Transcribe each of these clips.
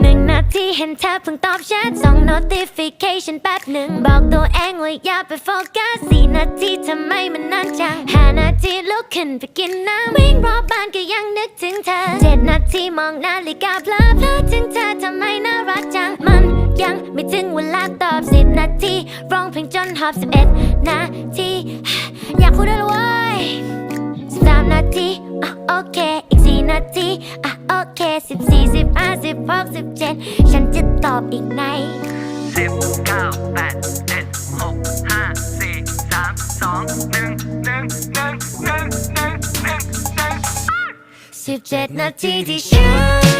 หนึ่งนาทีเห็นเธอเพิ่งตอบแชทส่ง notification แป๊บหนึ่ง บอกตัวเองว่าอย่าไปโฟกัสสี่นาทีทำไมมันนานจังห้านาทีลุกขึ้นไปกินน้ำวิ่งรอบบ้านก็ยังนึกถึงเธอเจ็ดนาทีมองนาฬิกาเพลอเพลอถึงเธอทำไมน่ารักจัง มันยังไม่ถึงเวลาตอบสิบนาทีร้องเพลงจนหอบสิบเอ็ดนาที ห้าสิบหกสิบเจ็ดฉันจะตอบอีกไงสิบเก้าแปดเจ็ดหกห้าสี่สามสองหนึ่งหนึ่งหนึ่งหนึ่งหนึ่งหนึ่งหนึ่งสิบเจ็ดนาทีที่ฉัน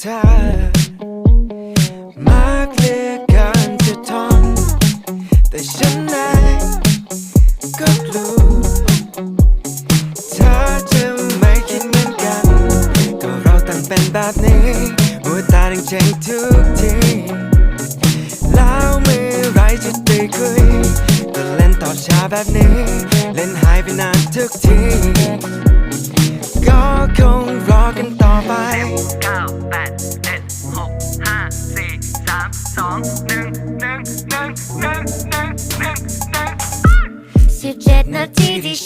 เธอมากเลือเกินจะทนแต่ฉันนางก็กลัวเธอจะไม่คิดเหมือนกัน ก็เราต่างเป็นแบบนี้มัวตาดังเจงทุกทีแล้วเมื่อไรจะได้คุยก็เล่นต่อช้าแบบนี้ เล่นหายไปนานทุกที ก็คงรอกันต่อไป สามสอ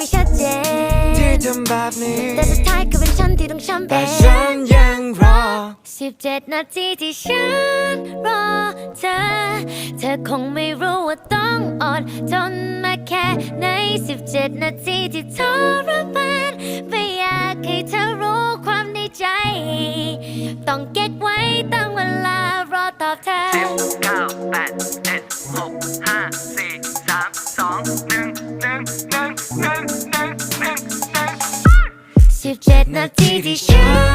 ไม่ชัดเจที่นทำแบบนี้ แต่สุดท้ายก็เป็นฉันที่ต้องช้ำแต่เป็นฉันยังรอสิบเจ็ดนาทีที่ฉันรอเธอ เธอคงไม่รู้ว่าต้องอดทนมาแค่ไหนสิบเจ็ดนาทีที่ทรมานไม่อยากให้เธอรู้ความในใจ ต้องเก็บไว้ตั้ на ці діща.